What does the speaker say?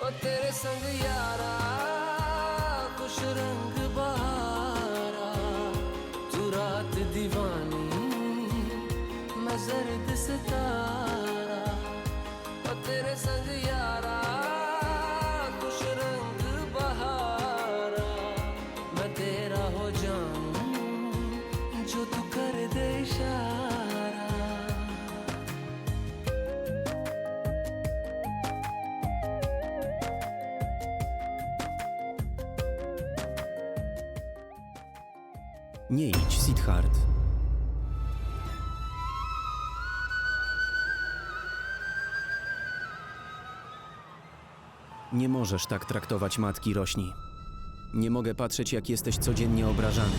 ओ तेरे संग यारा खुश रंग बहारा तू रात दीवानी, मैं जर्द सितारा। ओ तेरे संग यारा खुश रंग बहारा। मैं तेरा हो जाऊँ जो तू कर दे इशारा। Nie idź, Siddhart. Nie możesz tak traktować matki rośni. Nie mogę patrzeć, jak jesteś codziennie obrażany.